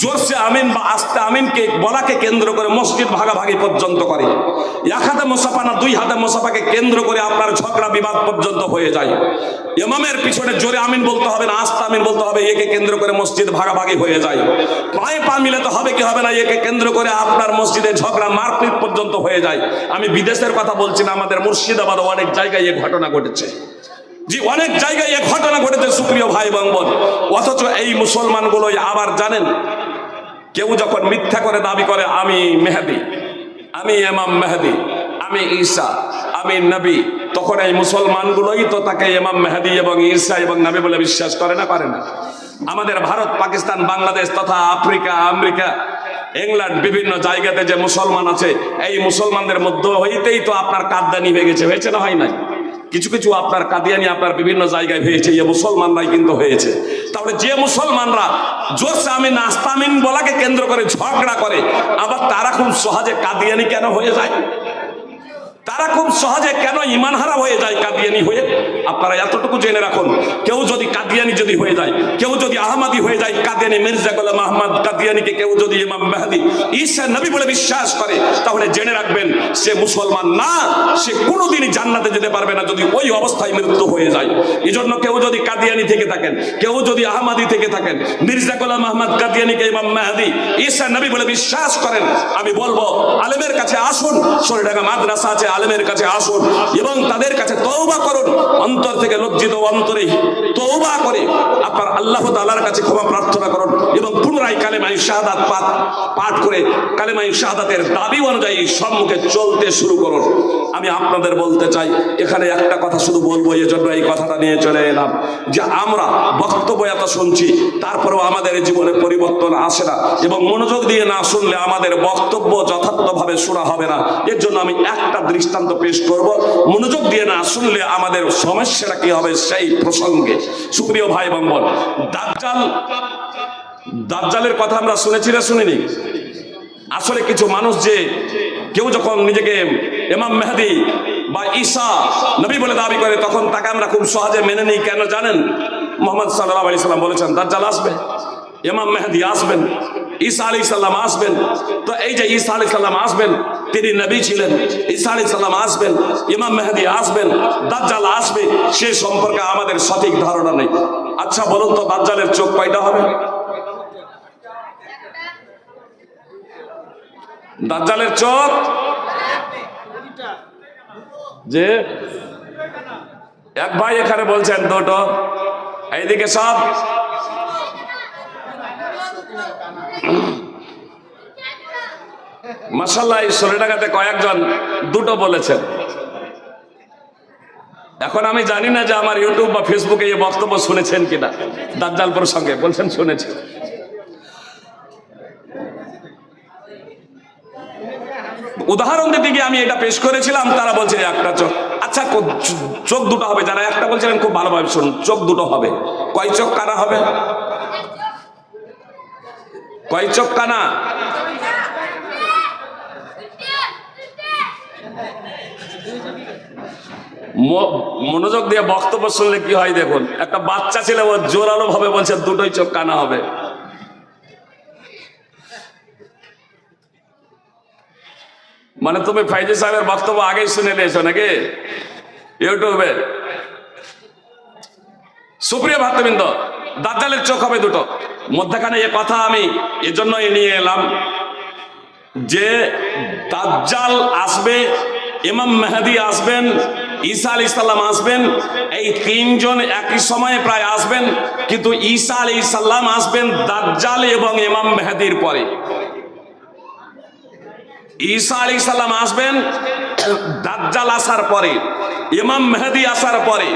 জোরসে আমিন বা আস্তে আমিনকে বলাকে কেন্দ্র করে মসজিদ ভাগাভাগি পর্যন্ত করে। এক হাতে মোসাফা না দুই হাতে মোসাফাকে কেন্দ্র করে আপনার ঝগড়া বিবাদ পর্যন্ত হয়ে যায়। ইমামের পিছনে জোরে আমিন বলতে হবে না, আস্তে আমিন বলতে হবে, একে কেন্দ্র করে মসজিদ ভাগাভাগি হয়ে যায়। পায়ে পা মিলাতে হবে, কি হবে না, একে কেন্দ্র করে আপনার মসজিদে ঝগড়া মারপিট পর্যন্ত হয়ে যায়। আমি বিদেশের কথা বলছি না, আমাদের মুর্শিদাবাদ অনেক জায়গায় এ ঘটনা ঘটেছে। জি, অনেক জায়গায় এ ঘটনা ঘটেছে, সুপ্রিয় ভাই বোন। অথচ এই মুসলমানগুলোই আবার জানেন কেউ যখন মিথ্যা করে দাবি করে, আমি মেহেদি, আমি এমাম মেহেদি, আমি ঈসা, আমি নবী, তখন এই মুসলমানগুলোই তো তাকে এমাম মেহেদি এবং ঈসা এবং নবী বলে বিশ্বাস করে না করে না। আমাদের ভারত, পাকিস্তান, বাংলাদেশ তথা আফ্রিকা, আমেরিকা, ইংল্যান্ড বিভিন্ন জায়গাতে যে মুসলমান আছে, এই মুসলমানদের মধ্যে হইতেই তো আপনার কাদ্দানি হয়ে গেছে, হয়েছে না, হয় নাই? কিছু কিছু আপনার কাদিয়ানি আপনার বিভিন্ন জায়গায় হয়েছে এই মুসলমানরাই কিন্তু হয়েছে। তাহলে যে মুসলমানরা জোরসে আমি নাস্তামিন বলাকে কেন্দ্র করে ঝগড়া করে, আবার তারা খুব সহজে কাদিয়ানি কেন হয়ে যায়? তারা খুব সহজে কেন ইমান হারা হয়ে যায় কাদিয়ানি হয়ে? আপনারা এতটুকু জেনে রাখুন। কেউ যদি কাদিয়ানি যদি হয়ে যায়, কেউ যদি আহমাদি হয়ে যায়, কাদিয়ানি মির্জা গোলাম আহমদ কাদিয়ানিকে কেউ যদি ইমাম মেহাদি, ঈসা নবী বলে বিশ্বাস করে, তাহলে জেনে রাখবেন, সে মুসলমান না, সে কোনোদিনই জান্নাতে যেতে পারবে না যদি ওই অবস্থায় মৃত্যু হয়ে যায়। এই জন্য কেউ যদি কাদিয়ানি থেকে থাকেন, কেউ যদি আহমাদি থেকে থাকেন, মির্জা গোলাম আহমদ কাদিয়ানিকে ইমাম মেহাদি, ঈসা নবী বলে বিশ্বাস করেন, আমি বলব, আলেমের কাছে আসুন, শরীরডাঙ্গা মাদ্রাসা আছে আলেমের কাছে আসুন এবং তাদের কাছে তৌবা করুন। অন্তর থেকে লজ্জিত অন্তরে তৌবা করে আপনার আল্লাহ তাআলার কাছে ক্ষমা প্রার্থনা করুন এবং পুনরায় কালেমাই শাহাদাত পাঠ পাঠ করে কালেমাই শাহাদাতের দাবি অনুযায়ী সম্মুখে চলতে শুরু করুন। আমি আপনাদের বলতে চাই, এখানে একটা কথা শুধু বলব এই জন্য এই কথাটা নিয়ে চলে এলাম যে আমরা বক্তব্য এত শুনছি, তারপরেও আমাদের জীবনে পরিবর্তন আসে না এবং মনোযোগ দিয়ে না শুনলে আমাদের বক্তব্য যথার্থভাবে শোনা হবে না। এর জন্য আমি একটা দৃষ্টান্ত পেশ করব, মনোযোগ দিয়ে না শুনলে আমাদের সমস্যাটা কি হবে সেই প্রসঙ্গে। সুপ্রিয় ভাই এবং বোন দাজ্জাল, দাজ্জালের কথা আমরা শুনেছি না শুনিনি? আসলে কিছু মানুষ যে কেউ যখন নিজেকে এমাম মেহাদি বা ঈসা নবী বলে দাবি করে, তখন তাকে আমরা খুব সহজে মেনে নিই। কেন জানেন? মোহাম্মদ সাল্লাহ আলি সাল্লাম বলেছেন, দাজ্জাল আসবে এমাম মেহাদি আসবেন, ঈসা আলি সাল্লাম আসবেন। তো এই যে ঈসা আলি সাল্লাম আসবেন তিনি নবী ছিলেন, ঈসা আলী সাল্লাম আসবেন, ইমাম মেহাদি আসবেন, দাজ্জাল আসবে, সে সম্পর্কে আমাদের সঠিক ধারণা নেই। আচ্ছা বলুন তো দাজ্জালের চোখ কয়টা হবে? দাজ্জালের চোখ? যে এক ভাই এখানে বলছেন, দুটো। এইদিকে সব? মাসাল্লাহ এই সোলেডাঙ্গাতে কয়েকজন দুটো বলেছেন। এখন আমি জানি না যে আমার ইউটিউব বা ফেসবুকে এই বক্তব্য শুনেছেন কিনা দাজ্জাল প্রসঙ্গে বলছেন শুনেছি। উদাহরণ দিতে গিয়ে আমি এটা পেশ করেছিলাম, তারা বলছে একটা চোখ আচ্ছা চোখ দুটো হবে, যারা একটা বলছিলেন খুব ভালোভাবে শুনুন, চোখ দুটো হবে। কয় চোখ কানা হবে? কয় চোখ কানা? মনোযোগ দিয়ে বক্তব্য শুনলে কি হয় দেখুন, একটা বাচ্চা ছেলে ও জোরালো ভাবে বলছে, দুটোই চোখ কানা হবে। মানে তুমি ফাইজি সাহেবের বক্তব্য আগেই শুনে নিয়েছো নাকি? ইউটিউবে। সুপ্রিয় ভাতৃবৃন্দ, দাজ্জালের চোখ হবে দুটো। মধ্যখানে এ কথা আমি এজন্যই নিয়ে এলাম। যে দাজ্জাল আসবে, ইমাম মেহাদি আসবেন, ঈসা আলী সাল্লাম আসবেন, এই তিনজন একই সময়ে প্রায় আসবেন, কিন্তু ঈসা আলী সাল্লাম আসবেন দাজ্জাল এবং ইমাম মেহাদির পরে। ঈসা আলী সাল্লাম আসবেন, দাজ্জাল আসার পরে, ইমাম মেহেদি আসার পরে,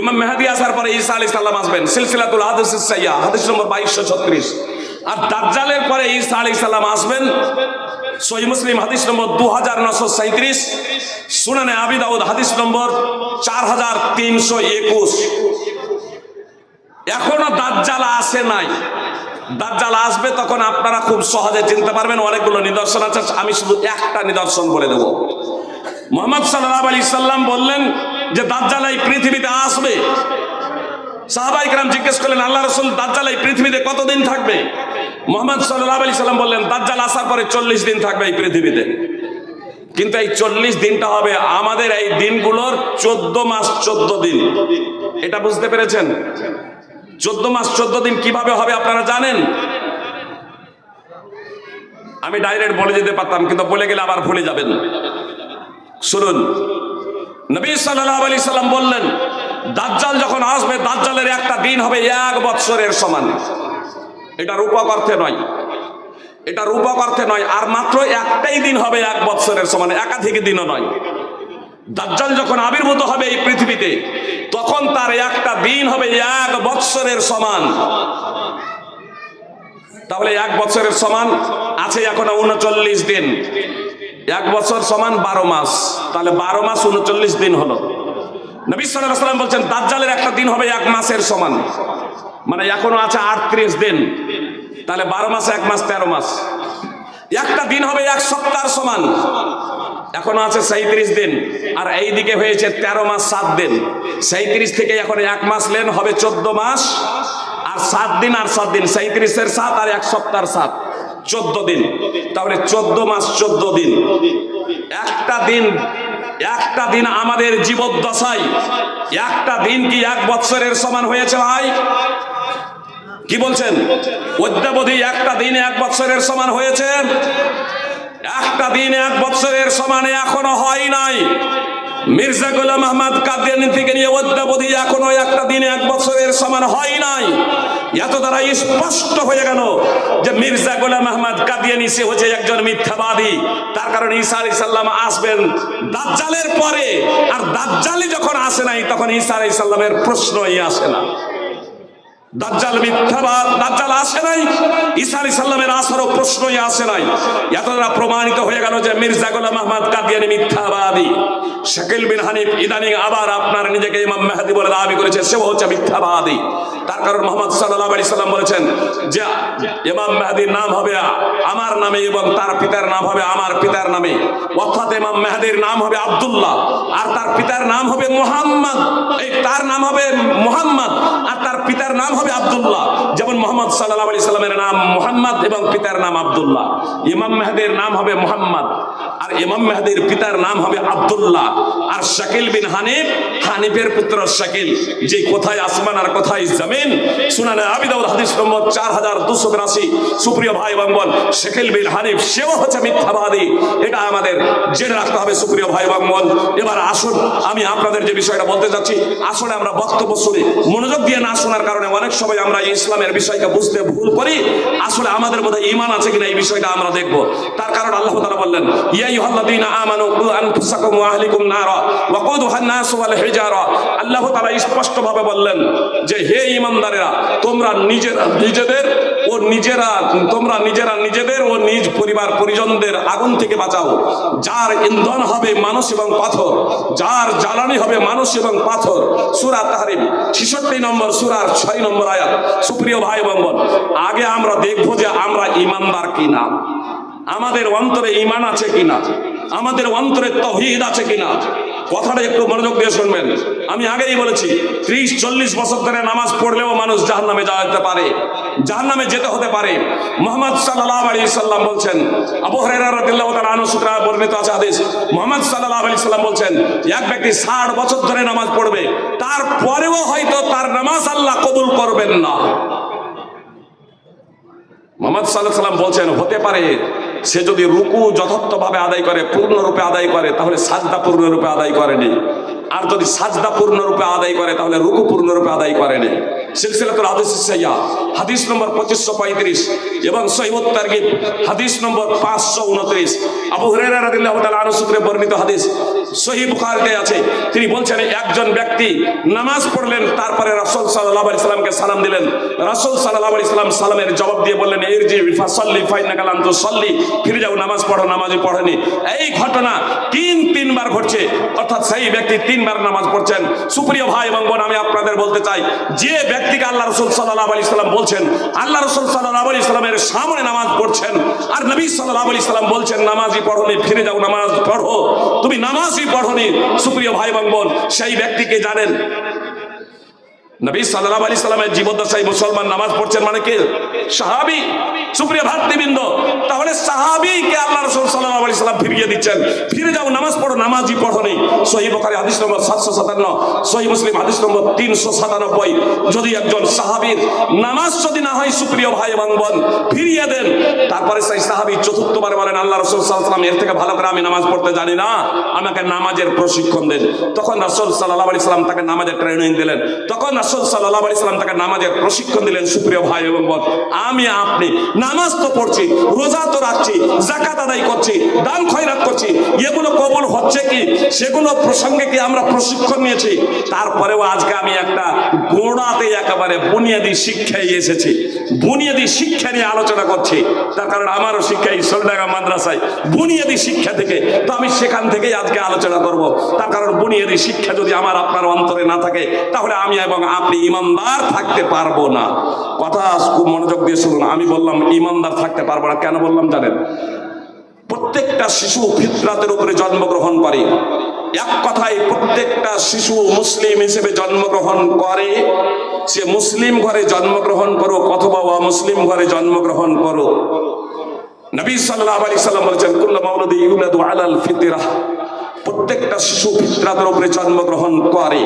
ইমাম মেহেদি আসার পরে ঈসা আলী সাল্লাম আসবেন। সিলসিলাতুল হাদিস হাদিস নম্বর বাইশশো ছত্রিশ। আর দাজ্জালের পরে ঈসা আলাইহিস সালাম আসবেন। সহিহ মুসলিম হাদিস নম্বর দু হাজার নশো সাঁত্রিশ সুনানে আবি দাউদ হাদিস নম্বর চার হাজার তিনশো একুশ। এখনও দাজ্জাল আসে নাই। দাজ্জাল আসবে তখন আপনারা খুব সহজে চিনতে পারবেন, অনেকগুলো নিদর্শন আছে, আমি শুধু একটা নিদর্শন বলে দেব। মোহাম্মদ সাল্লাল্লাহু আলাইহি সাল্লাম বললেন যে, দাজ্জাল এই পৃথিবীতে আসবে? সাহাবাইকরাম জিজ্ঞেস করলেন, আল্লাহ রসুল, দাজ্জাল এই পৃথিবীতে কতদিন থাকবে? মোহাম্মদ সাল্লাহ আলি সাল্লাম বললেন, দাজ্জাল আসার পরে চল্লিশ দিন থাকবে এই পৃথিবীতে। কিন্তু এই চল্লিশ দিনটা হবে আমাদের এই দিনগুলোর চোদ্দ মাস চোদ্দ দিন। এটা বুঝতে পেরেছেন? চোদ্দ মাস চোদ্দ দিন কীভাবে হবে আপনারা জানেন? আমি ডাইরেক্ট বলে যেতে পারতাম, কিন্তু বলে গেলে আবার ভুলে যাবেন। শুনুন, নবী সাল্লাহ আলি সাল্লাম বললেন, দাজ্জাল যখন আসবে, দাজ্জালের একটা দিন হবে এক বৎসরের সমান। এটা রূপক অর্থে নয়। এটা রূপক অর্থে নয়, আর মাত্র একটাই দিন হবে এক বৎসরের সমান, একাধিক দিনও নয়। দাজ্জাল যখন আবির্ভূত হবে এই পৃথিবীতে, তখন তার একটা দিন হবে এক বৎসরের সমান। তাহলে এক বছরের সমান আছে এখন উনচল্লিশ দিন। এক বছর সমান বারো মাস। তাহলে বারো মাস উনচল্লিশ দিন হলো। নবী সাল্লাম বলছেন, দাজ্জালের একটা দিন হবে এক মাসের সমান। মানে এখনও আছে আটত্রিশ দিন। তাহলে বারো মাসে, এক মাস, তেরো মাস। একটা দিন হবে এক সপ্তাহ সমান। এখনও আছে সাঁত্রিশ দিন। আর এই দিকে হয়েছে তেরো মাস, সাত দিন। সাঁত্রিশ থেকে এখন এক মাস লেন হবে চোদ্দ মাস। আর সাত দিন আর সাত দিন সাঁত্রিশের সাত আর এক সপ্তাহ সাত। চোদ্দ দিন। তাহলে চোদ্দ মাস, চোদ্দ দিন। একটা দিন একটা দিন আমাদের জীবদ্দশায়। একটা দিন কি এক বৎসরের সমান হয়েছে ভাই? কি বলছেন? অদ্যাবধি একটা দিন এক বৎসরের সমান হয়েছে? একটা দিন এক বৎসরের সমানে এখনও হয় নাই। মির্জা গোলাম আহমদ কাদিয়ানি থেকে নিয়ে অদ্যাবধি এখনও একটা দিন এক বছরের সমান হয় নাই। এত দ্বারা স্পষ্ট হয়ে গেল যে মির্জা গোলাম আহমদ কাদিয়ানি সে হচ্ছে একজন মিথ্যাবাদী। তার কারণে ঈসা আলী সাল্লাম আসবেন দাজ্জালের পরে। আর দাজ্জালি যখন আসে নাই, তখন ঈসা আলী সাল্লামের প্রশ্নই আসে না। দাজ্জাল মিথ্যাবাদ দাজ্জাল আসে নাই? ঈসা আলী সাল্লামের আসারও প্রশ্নই আসে নাই। এতটা প্রমাণিত হয়ে গেল যে মির্জা গোলাম আহমদ কাদিয়ানি মিথ্যাবাদী। শাকিল বিন হানিফ ইদানিং আবার আপনার নিজেকে ইমাম মেহাদি বলে দাবি করেছে, সেও হচ্ছে মিথ্যাবাদী। তার কারণ মোহাম্মদ সাল্লাহ আলি সাল্লাম বলেছেন যে, ইমাম মেহাদির নাম হবে আমার নামে এবং তার পিতার নাম হবে আমার পিতার নামে। অর্থাৎ ইমাম মেহাদির নাম হবে আব্দুল্লাহ, আর তার পিতার নাম হবে মোহাম্মদ। এই তার নাম হবে মোহাম্মদ, আর তার পিতার নাম হবে আব্দুল্লাহ। যেমন মোহাম্মদ সাল্লাহ আলি সাল্লামের নাম মোহাম্মদ এবং পিতার নাম আব্দুল্লাহ। ইমাম মেহাদির নাম হবে মোহাম্মদ। আর ইমাম মেহাদির পিতার নাম হবে আব্দুল্লাহ। আর শাকিল বিন হানিফ, হানিফের পুত্র শাকিল। যে কোথায় আসমান আর কোথায় জমিন শুনানে আবিদাউল হাদিস নম্বর চার হাজার দুশো বিরাশি। সুপ্রিয় ভাই এবং বোন, শাকিল বিন হানিফ, সেও হচ্ছে মিথ্যাবাদী। এটা আমাদের জেনে রাখতে হবে, সুপ্রিয় ভাই এবং বোন। এবার আসুন, আমি আপনাদের যে বিষয়টা বলতে যাচ্ছি আসলে আমরা বক্তব্য শুনি, মনোযোগ দিয়ে না শোনার কারণে অনেক সময় আমরা ইসলামের বিষয়কে বুঝতে ভুল করি, আসলে আমাদের মধ্যে ইমান আছে কিনা এই বিষয়টা আমরা দেখব। তার কারণ আল্লাহ তাআলা বললেন, ইয়া আইয়ুহাল্লাযীনা আমানু কু আনফুসাকুম ওয়া আহলিকুম নারা ওয়া কুদুহান নাস ওয়াল হিজারা। আল্লাহ তাআলা স্পষ্টভাবে বললেন যে, হে ঈমানদারেরা, তোমরা নিজেরা, নিজেদের ও নিজেরা, তোমরা নিজেরা নিজেদের ও নিজ পরিবার পরিজনদের আগুন থেকে বাঁচাও। যার ইন্ধন হবে মানুষ এবং পাথর, যার জ্বালানি হবে মানুষ এবং পাথর। সুরা তাহরিম 66 নম্বর সুরার ছয় নম্বর আয়াত। সুপ্রিয় ভাই এবং বোন, আগে আমরা দেখব যে আমরা ইমানদার কিনা। আমাদের অন্তরে ইমান আছে কিনা? আমাদের অন্তরে তহিদ আছে কিনা? কথাটা একটু মনোযোগ দিয়ে শুনবেন। আমি আগেই বলেছি, ত্রিশ, চল্লিশ বছর ধরে নামাজ পড়লেও মানুষ জাহান নামে যেতে পারে। জাহান নামে যেতে হতে পারে। মোহাম্মদ সাল্লাহ আলী সাল্লাম বলছেন, আবু হরাহ আনুসুত্রা বর্ণিত আছে আদেশ মোহাম্মদ সাল্লাহ আলী সাল্লাম বলছেন, এক ব্যক্তি ষাট বছর ধরে নামাজ পড়বে, তারপরেও হয়তো তার নামাজ আল্লাহ কবুল করবেন না। মোহাম্মদ সাল্লাহ সাল্লাম বলছেন, হতে পারে সে যদি রুকু যথার্থভাবে আদায় করে পূর্ণরূপে আদায় করে তাহলে সাজদা পূর্ণরূপে আদায় করেনি। আর যদি সাজদা পূর্ণরূপে আদায় করে, তাহলে রুকু পূর্ণরূপে আদায় করেনি সিলসিলাতুল হাদিস সাইয়া হাদিস নম্বর পঁচিশশো পঁয়ত্রিশ এবং হাদিস নম্বর পাঁচশো উনত্রিশ। আবু তাআলা আনহু সূত্রে বর্ণিত হাদিস বুখারীতে আছে। তিনি বলছেন, একজন ব্যক্তি নামাজ পড়লেন, তারপরে রাসূল সাল্লাল্লাহু আলাইহি সালাম দিলেন। রাসূল সাল্লাল্লাহু আলাইহি সালামের জবাব দিয়ে বললেন, ইরজি ফিরে যাও, নামাজ পড়ো, নামাজই পড়েনি। এই ঘটনা তিন তিনবার ঘটছে, অর্থাৎ সেই ব্যক্তি তিনবার নামাজ পড়ছেন। সুপ্রিয় ভাই এবং বোন, আমি আপনাদের বলতে চাই, যে ব্যক্তিকে আল্লাহ রসুল সাল্লাহ আলি সাল্লাম বলছেন, আল্লাহ রসুল সাল্লাহ আলি সাল্লামের সামনে নামাজ পড়ছেন আর নবী সাল্লাহ আলি সাল্লাম বলছেন, নামাজই পড়নি, ফিরে যাও, নামাজ পড়ো। তুমি নামাজই পড়নি। সুপ্রিয় ভাই এবং বোন, সেই ব্যক্তিকে জানেন নবী সাল্লাহ আলি সাল্লামের জীবদ্দশায় মুসলমান নামাজ পড়ছেন মানে কে? সাহাবি। সুপ্রিয় ভাতৃবৃন্দ, তাহলে সাহাবিকে আল্লাহ রসুল সাল্লাহ আলি সাল্লাম ফিরিয়ে দিচ্ছেন। ফিরে যাও, নামাজ পড়ো, নামাজই পড়ো নেই সহি বখারি হাদিস নম্বর সাতশো সাতান্ন সহি মুসলিম হাদিস নম্বর তিনশো সাতানব্বই। যদি একজন সাহাবির নামাজ যদি না হয়, সুপ্রিয় ভাই এবং বোন, ফিরিয়ে দেন। তারপরে সেই সাহাবি চতুর্থবার বলেন, আল্লাহ রসুল সাল্লাম, এর থেকে ভালো করে আমি নামাজ পড়তে জানি না। আমাকে নামাজের প্রশিক্ষণ দেন। তখন রাসুল সাল্লাহ আলি সাল্লাম তাকে নামাজের ট্রেনিং দিলেন। তখন রাসুল সাল্লাহ আলি সাল্লাম তাকে নামাজের প্রশিক্ষণ দিলেন, সুপ্রিয় ভাই এবং বোন। আমি, আপনি, নামাজ তো পড়ছি, রোজা তো রাখছি জাকাত আদায় করছি, দান খয়রাত করছি, এগুলো কবুল হচ্ছে কি? সেগুলো প্রসঙ্গে কি আমরা প্রশিক্ষণ নিয়েছি? তারপরেও আজকে আমি একটা গোড়াতে একেবারে বুনিয়াদি শিক্ষায় এসেছি। বুনিয়াদি শিক্ষা নিয়ে আলোচনা করছি। তার কারণ আমারও শিক্ষা এই সোলডাঙ্গা মাদ্রাসায়। বুনিয়াদি শিক্ষা থেকে, তো আমি সেখান থেকেই আজকে আলোচনা করব। তার কারণ বুনিয়াদি শিক্ষা যদি আমার আপনার অন্তরে না থাকে, তাহলে আমি এবং আপনি ইমানদার থাকতে পারব না। কথা খুব মনোযোগ দিয়ে শুনুন। আমি বললাম, ইমানদার থাকতে পারব না। কেন বললাম জানেন? প্রত্যেকটা শিশু ফিতরাতের উপরে জন্মগ্রহণ করে। এক কথায় প্রত্যেকটা শিশু মুসলিম হিসেবে জন্মগ্রহণ করে। সে মুসলিম ঘরে জন্মগ্রহণ করো অথবা মুসলিম ঘরে জন্মগ্রহণ করো নবী সাল্লাল্লাহু আলাইহি সাল্লাম বলেছেন, কুল্লু মাউলুদি ইউলাদু আলাল ফিতরাহ প্রত্যেকটা শিশু ফিতরাতের উপরে জন্মগ্রহণ করে।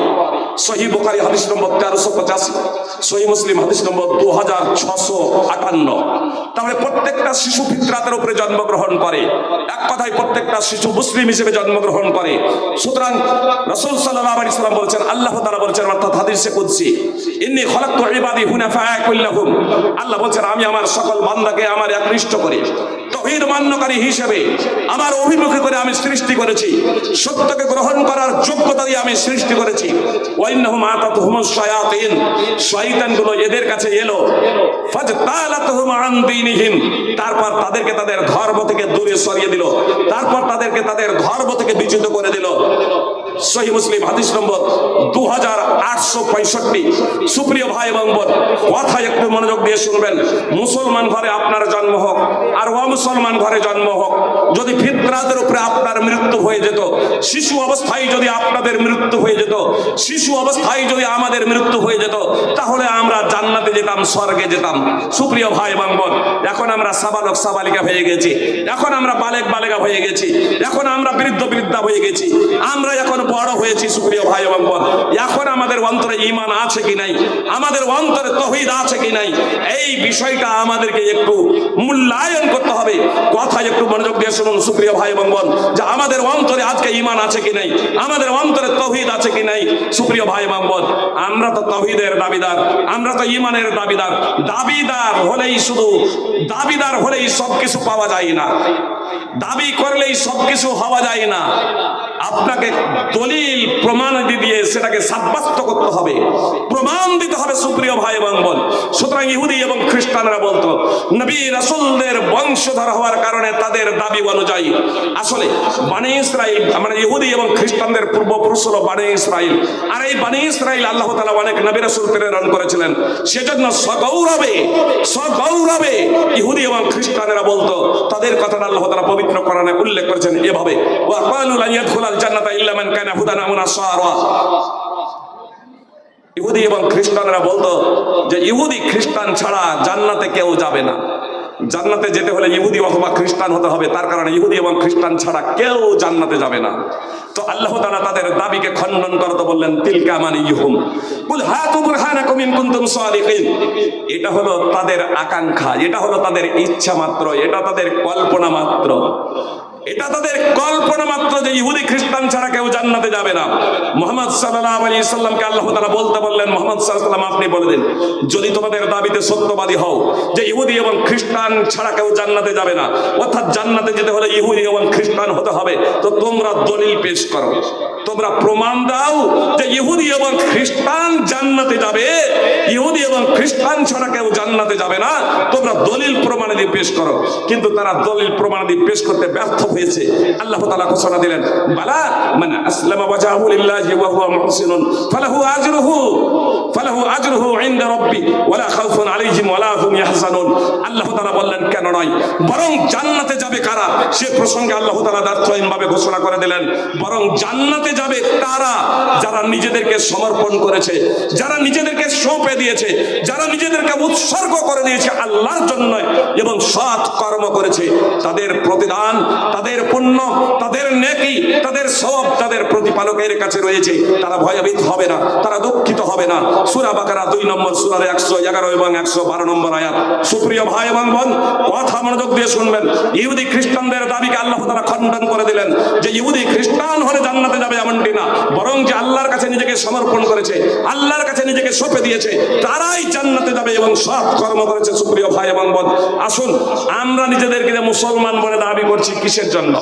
সহি বুখারী হাদিস নম্বর তেরোশো পঁচাশি, সহি মুসলিম হাদিস নম্বর দু হাজার ছশো আটান্ন। তাহলে প্রত্যেকটা শিশু ফিতরাতের উপরে জন্মগ্রহণ করে। এক কথায় প্রত্যেকটা শিশু মুসলিম হিসেবে জন্মগ্রহণ করে। সুতরাং রসুল সাল্লাহ আলী সাল্লাম বলছেন, আল্লাহ তালা বলছেন, অর্থাৎ হাদিসে কুদসি, ইন্নি খলাক্তু ইবাদি হুনাফা আল্লাহ বলছেন, আমি আমার সকল বান্দাকে আমার একনিষ্ঠ করে। তহিদ মান্যকারী হিসেবে আমার অভিমুখী করে আমি সৃষ্টি করেছি। সত্যকে গ্রহণ করার যোগ্যতা দিয়ে আমি সৃষ্টি করেছি। এদের কাছে এলো। তারপর তাদেরকে তাদের ধর্ম থেকে দূরে সরিয়ে দিল। তারপর তাদেরকে তাদের ধর্ম থেকে বিচ্যুত করে দিল। সহি মুসলিম হাদিস নম্বর দু হাজার আটশো পঁয়ষট্টি। সুপ্রিয় ভাই এবং বোন, কথা একটু মনোযোগ দিয়ে শুনবেন। মুসলমান ঘরে আপনার জন্ম হোক, আর অমুসলমান ঘরে জন্ম হোক, যদি ফিতরাতের উপরে আপনার মৃত্যু হয়ে যেত, শিশু অবস্থায় যদি আপনাদের মৃত্যু হয়ে যেত, শিশু অবস্থায় যদি আমাদের মৃত্যু হয়ে যেত, তাহলে আমরা জান্নাতে যেতাম, স্বর্গে যেতাম। সুপ্রিয় ভাই এবং বোন, এখন আমরা সাবালক সাবালিকা হয়ে গেছি। এখন আমরা বালেক বালেকা হয়ে গেছি। এখন আমরা বৃদ্ধ বৃদ্ধা হয়ে গেছি। আমরা এখন বড় হয়েছি, সুপ্রিয় ভাই এবং বোন এখন আমাদের অন্তরে ইমান আছে কি নাই? আমাদের অন্তরে তহিদ আছে কি নাই? এই বিষয়টা আমাদেরকে একটু মূল্যায়ন করতে হবে। কথা একটু মনোযোগ দিয়ে শুনুন, সুপ্রিয় ভাই এবং বোন যে আমাদের অন্তরে আজকে ইমান আছে কি নাই? আমাদের অন্তরে তহিদ আছে কি নাই? সুপ্রিয় ভাই এবং বোন আমরা তো তহিদের দাবিদার, আমরা তো ইমানের দাবিদার। দাবিদার হলেই শুধু, দাবিদার হলেই সব কিছু পাওয়া যায় না। দাবি করলেই সব কিছু হওয়া যায় না। আপনাকে দলিল প্রমাণ দিয়ে সেটাকে সাব্যস্ত করতে হবে। প্রমাণ দিতে হবে সুপ্রিয় ভাই এবং বোন। সুতরাং ইহুদি এবং খ্রিস্টানরা বলতো, নবী রাসূলদের বংশধর হওয়ার কারণে তাদের দাবি অনুযায়ী। আসলে বানি ইসরাইল মানে ইহুদি এবং খ্রিস্টানদের পূর্বপুরুষ হলো বানি ইসরাইল। আর এই বানি ইসরাইল আল্লাহ তাআলা অনেক নবী রাসূল প্রেরণ করেছিলেন। সেজন্য সগৌরবে সগৌরবে ইহুদি এবং খ্রিস্টানেরা বলতো, তাদের কথাটা আল্লাহ তাআলা পবিত্র কোরআনে উল্লেখ করেছেন এভাবে। ওয়া ক্বালু লা ইয়াদখুলাল জান্নাতা ইল্লা মান কানা হুদান নাসারা। ইহুদি এবং খ্রিস্টানরা বলতো যে ইহুদি খ্রিস্টান ছাড়া জান্নাতে কেউ যাবে না। জান্নাতে যেতে হলে ইহুদি অথবা খ্রিস্টান হতে হবে, তার কারণে ইহুদি এবং খ্রিস্টান ছাড়া কেউ জান্নাতে যাবে না। তো আল্লাহ তাদের দাবিকে খণ্ডন করতে বললেন, তিলকা মানে ইহুম কুল হাতু বুরহানাকুম এটা হলো তাদের আকাঙ্ক্ষা, এটা হলো তাদের ইচ্ছা মাত্র, এটা তাদের কল্পনা মাত্র। এটা তাদের কল্পনা মাত্র যে ইহুদি খ্রিস্টান ছাড়া কেউ জান্নাতে যাবে না। মোহাম্মদ সাল্লাহ আলী ইসলামকে আল্লাহ তারা বলতে বললেন, মোহাম্মদ সাল্লাম, আপনি বলে দিন, যদি তোমাদের দাবিতে সত্যবাদী হও যে ইহুদি এবং খ্রিস্টান ছাড়া কেউ জান্নাতে যাবে না, অর্থাৎ জান্নাতে যেতে হলে ইহুদি এবং খ্রিস্টান হতে হবে, তো তোমরা দলিল পেশ করো। তোমরা প্রমাণ দাও যে ইহুদি এবং খ্রিস্টান জান্নাতে যাবে। ইহুদি এবং খ্রিস্টান ছাড়া কেউ জান্নাতে যাবে না। তোমরা দলিল প্রমাণাদি পেশ করো। কিন্তু তারা দলিল প্রমাণাদি পেশ করতে ব্যর্থ হয়েছে। আল্লাহ তাআলা ঘোষণা দিলেন, বালা মানে আসলামা ওয়া হুয়া মুহসিনুন ফালাহু আজরুহু ফালাহু আজরুহু ইনদা রাব্বি খাউফুন আলাইহিম হুম ইয়াহজানুন। আল্লাহ তাআলা বললেন, কেন নয়। বরং জান্নাতে যাবে কারা? সে প্রসঙ্গে আল্লাহ তাআলা দার্থহীন ভাবে ঘোষণা করে দিলেন, বরং জান্নাতে যাবে তারা, যারা নিজেদেরকে সমর্পণ করেছে, যারা নিজেদেরকে সঁপে দিয়েছে, যারা নিজেদেরকে উৎসর্গ করে দিয়েছে আল্লাহর জন্য এবং সৎ কর্ম করেছে, তাদের প্রতিদান, তাদের পুণ্য, তাদের নেকি, তাদের সব তাদের প্রতিপালকের কাছে রয়েছে। তারা ভয়ভীত হবে না, তারা দুঃখিত হবে না। সুরা বাকারা দুই নম্বর, সুরার একশো এগারো এবং একশো বারো নম্বর আয়াত। সুপ্রিয় ভাই এবং বোন, কথা মনোযোগ দিয়ে শুনবেন। ইহুদি খ্রিস্টানদের দাবিকে আল্লাহ তারা খণ্ডন করে দিলেন যে ইহুদি খ্রিস্টান হলে জান্নাতে যাবে এমনটি না বরং যে আল্লাহর কাছে নিজেকে সমর্পণ করেছে, আল্লাহর কাছে নিজেকে সঁপে দিয়েছে, তারাই জান্নাতে যাবে এবং সৎ কর্ম করেছে সুপ্রিয় ভাই এবং বোন। আসুন, আমরা নিজেদেরকে মুসলমান বলে দাবি করছি, কিসের জন্য?